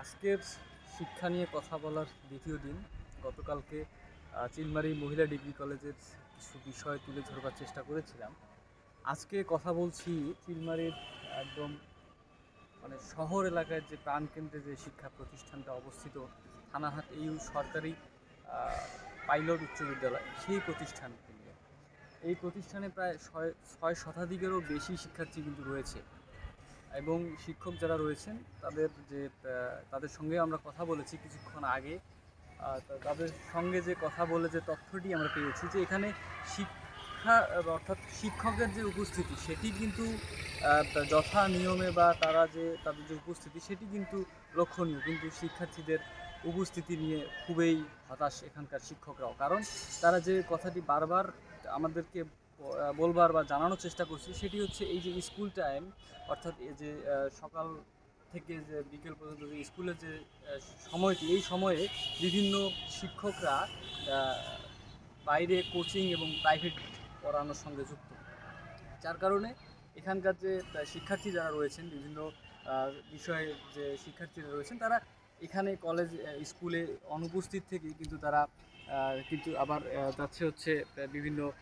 আজকের শিক্ষা নিয়ে কথা বলার দ্বিতীয় দিন। গতকালকে চিলমারি মহিলা ডিগ্রি কলেজের কিছু বিষয় তুলে ধরবার চেষ্টা করেছিলাম। আজকে কথা বলছি চিলমারির একদম মানে শহর এলাকায় যে প্রাণকেন্দ্রে যে শিক্ষা প্রতিষ্ঠানটা অবস্থিত, থানাহাট ইউ সরকারি পাইলট উচ্চ বিদ্যালয়, সেই প্রতিষ্ঠানকে নিয়ে। এই প্রতিষ্ঠানে প্রায় ছয় ছয় শতাধিকেরও বেশি শিক্ষার্থী কিন্তু রয়েছে। এবং শিক্ষক যারা রয়েছেন, তাদের যে তাদের সঙ্গে আমরা কথা বলেছি কিছুক্ষণ আগে। তাদের সঙ্গে যে কথা বলে যে তথ্যটি আমরা পেয়েছি যে এখানে শিক্ষা, অর্থাৎ শিক্ষকের যে উপস্থিতি, সেটি কিন্তু যথা নিয়মে বা তারা যে, তাদের যে উপস্থিতি, সেটি কিন্তু লক্ষণীয়। কিন্তু শিক্ষার্থীদের উপস্থিতি নিয়ে খুবই হতাশ এখানকার শিক্ষকরাও। কারণ তারা যে কথাটি বারবার আমাদেরকে বলবার বা জানানোর চেষ্টা করছে, সেটি হচ্ছে এই যে স্কুল টাইম অর্থাৎ এই যে সকাল থেকে যে বিকেল পর্যন্ত যে স্কুলের যে সময়টি, এই সময়ে বিভিন্ন শিক্ষকরা বাইরে কোচিং এবং প্রাইভেট পড়ানোর সঙ্গে যুক্ত। যার কারণে এখানকার যে শিক্ষার্থী যারা রয়েছেন, বিভিন্ন বিষয়ে যে শিক্ষার্থীরা রয়েছেন, তারা এখানে কলেজ স্কুলে অনুপস্থিত থেকেই কিন্তু তারা কিন্তু আবার যাচ্ছে হচ্ছে বিভিন্ন আহ,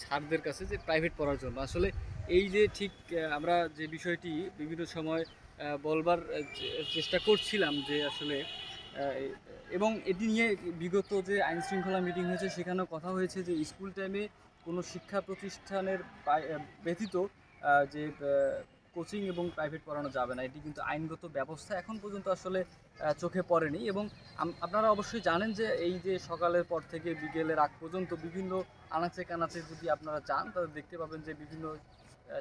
স্যারদের কাছে যে প্রাইভেট পড়ার জন্য। আসলে এই যে ঠিক আমরা যে বিষয়টি বিভিন্ন সময় বলবার চেষ্টা করছিলাম যে আসলে এবং এটি নিয়ে বিগত যে আইন শৃঙ্খলা মিটিং হয়েছে সেখানেও কথা হয়েছে যে স্কুল টাইমে কোনো শিক্ষা প্রতিষ্ঠানের ব্যতীত যে কোচিং এবং প্রাইভেট পড়ানো যাবে না। এটি কিন্তু আইনগত ব্যবস্থা এখন পর্যন্ত আসলে চোখে পড়েনি এবং আপনারা অবশ্যই জানেন যে এই যে সকালের পর থেকে বিকেলের আগ পর্যন্ত বিভিন্ন আনাচে কানাচে যদি আপনারা যান, তাহলে দেখতে পাবেন যে বিভিন্ন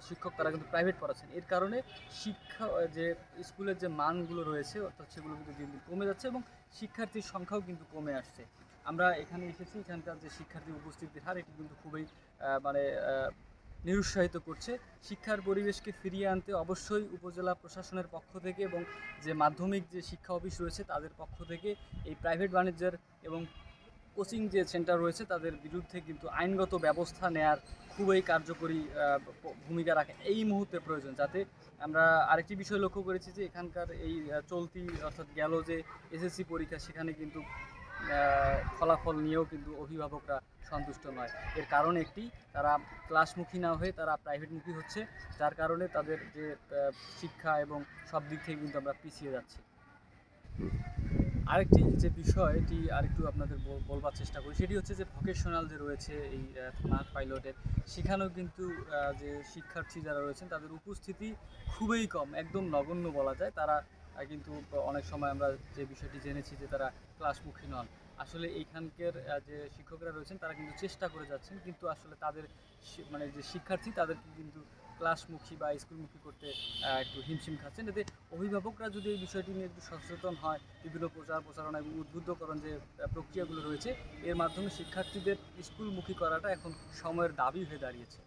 শিক্ষক তারা কিন্তু প্রাইভেট পড়াচ্ছেন। এর কারণে শিক্ষা যে স্কুলের যে মানগুলো রয়েছে, অর্থাৎ সেগুলো কিন্তু দিন দিন কমে যাচ্ছে এবং শিক্ষার্থীর সংখ্যাও কিন্তু কমে আসছে। আমরা এখানে এসেছি, এখানকার যে শিক্ষার্থী উপস্থিতির হার, এটি কিন্তু খুবই মানে নিরুৎসাহিত করছে। শিক্ষার পরিবেশকে ফিরিয়ে আনতে অবশ্যই উপজেলা প্রশাসনের পক্ষ থেকে এবং যে মাধ্যমিক যে শিক্ষা অফিস রয়েছে, তাদের পক্ষ থেকে এই প্রাইভেট বাণিজ্যের এবং কোচিং যে সেন্টার রয়েছে, তাদের বিরুদ্ধে কিন্তু আইনগত ব্যবস্থা নেয়ার খুবই কার্যকরী ভূমিকা রাখে। এই মুহূর্তে প্রয়োজন, যাতে আমরা আরেকটি বিষয় লক্ষ্য করেছি যে, এখানকার এই চলতি অর্থাৎ গেল যে এসএসসি পরীক্ষা, সেখানে কিন্তু ফলাফল নিয়েও কিন্তু অভিভাবকরা সন্তুষ্ট নয়। এর কারণ একটি, তারা ক্লাসমুখী না হয়ে তারা প্রাইভেটমুখী হচ্ছে, যার কারণে তাদের যে শিক্ষা এবং সব দিক থেকে কিন্তু আমরা পিছিয়ে যাচ্ছি। আরেকটি যে বিষয়টি আরেকটু আপনাদের বলবার চেষ্টা করি, সেটি হচ্ছে যে ভোকেশনাল যে রয়েছে এই থানা পাইলটের সেখানেও কিন্তু যে শিক্ষার্থী যারা রয়েছেন, তাদের উপস্থিতি খুবই কম, একদম নগণ্য বলা যায়। তারা কিন্তু অনেক সময় আমরা যে বিষয়টি জেনেছি যে তারা ক্লাসমুখী নন। আসলে এইখানকার যে শিক্ষকরা রয়েছেন, তারা কিন্তু চেষ্টা করে যাচ্ছেন, কিন্তু আসলে তাদের মানে যে শিক্ষার্থী, তাদেরকে কিন্তু ক্লাসমুখী বা স্কুলমুখী করতে একটু হিমশিম খাচ্ছেন। এতে অভিভাবকরা যদি এই বিষয়টি নিয়ে একটু সচেতন হয়, বিভিন্ন প্রচার প্রচারণা এবং উদ্বুদ্ধকরণ যে প্রক্রিয়াগুলো রয়েছে, এর মাধ্যমে শিক্ষার্থীদের স্কুলমুখী করাটা এখন সময়ের দাবি হয়ে দাঁড়িয়েছে।